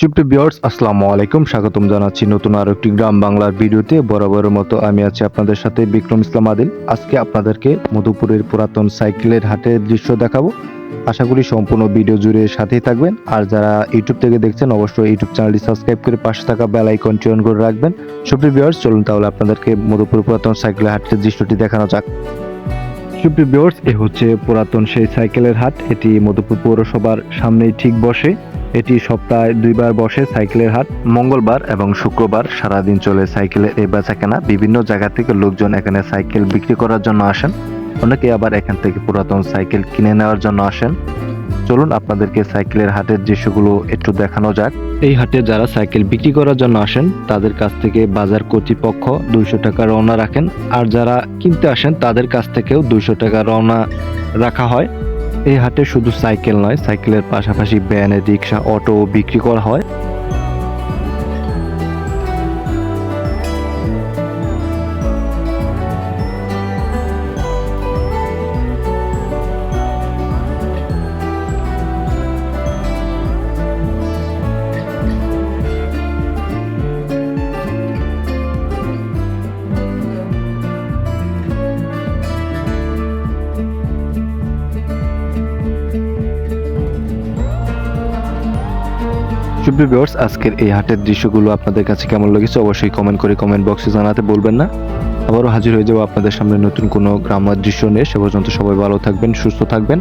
সুপ্রিয় ভিউয়ার্স, আসসালামু আলাইকুম। স্বাগতম জানাচ্ছি নতুন আরও একটি গ্রাম বাংলার ভিডিওতে। বরাবরের মতো আমি আছি আপনাদের সাথে বিক্রম ইসলাম আদিল। আজকে আপনাদেরকে মধুপুরের পুরাতন সাইকেলের হাটের দৃশ্য দেখাবো। আশা করি সম্পূর্ণ ভিডিও জুড়ে সাথেই থাকবেন। আর যারা ইউটিউব থেকে দেখছেন, অবশ্যই ইউটিউব চ্যানেলটি সাবস্ক্রাইব করে পাশে থাকা বেল আইকনটি অন করে রাখবেন। সুপ্রিয় ভিউয়ার্স, চলুন তাহলে আপনাদেরকে মধুপুর পুরাতন সাইকেলের হাটের দৃশ্যটি দেখানো যাক। সুপ্রিয় ভিউয়ার্স, এ হচ্ছে পুরাতন সেই সাইকেলের হাট। এটি মধুপুর পৌরসভার সামনেই ঠিক বসে। এটি সপ্তাহে দুইবার বসে সাইকেলের হাট, মঙ্গলবার এবং শুক্রবার সারাদিন চলে সাইকেলের এই বেচা কেনা বিভিন্ন জায়গা থেকে লোকজন এখানে সাইকেল বিক্রি করার জন্য আসেন। অনেকে আবার এখান থেকে পুরাতন সাইকেল কিনে নেওয়ার জন্য আসেন। চলুন আপনাদেরকে সাইকেলের হাটের দৃশ্যগুলো একটু দেখানো যাক। এই হাটে যারা সাইকেল বিক্রি করার জন্য আসেন, তাদের কাছ থেকে বাজার কর্তৃপক্ষ দুইশো টাকা রওনা রাখেন। আর যারা কিনতে আসেন, তাদের কাছ থেকেও দুইশো টাকা রওনা রাখা হয়। এই হাটে শুধু সাইকেল নয় সাইকেলের পাশাপাশি ভ্যান রিক্সা অটো বিক্রি করা হয়। সুপ্রিয় ভিউয়ার্স আজকের এই হাটের দৃশ্যগুলো আপনাদের কাছে কেমন লেগেছে অবশ্যই কমেন্ট করে কমেন্ট বক্সে জানাতে বলবেন না। আবারও হাজির হয়ে যাব আপনাদের সামনে নতুন কোনো গ্রামার দৃশ্য নিয়ে। সে পর্যন্ত সবাই ভালো থাকবেন, সুস্থ থাকবেন।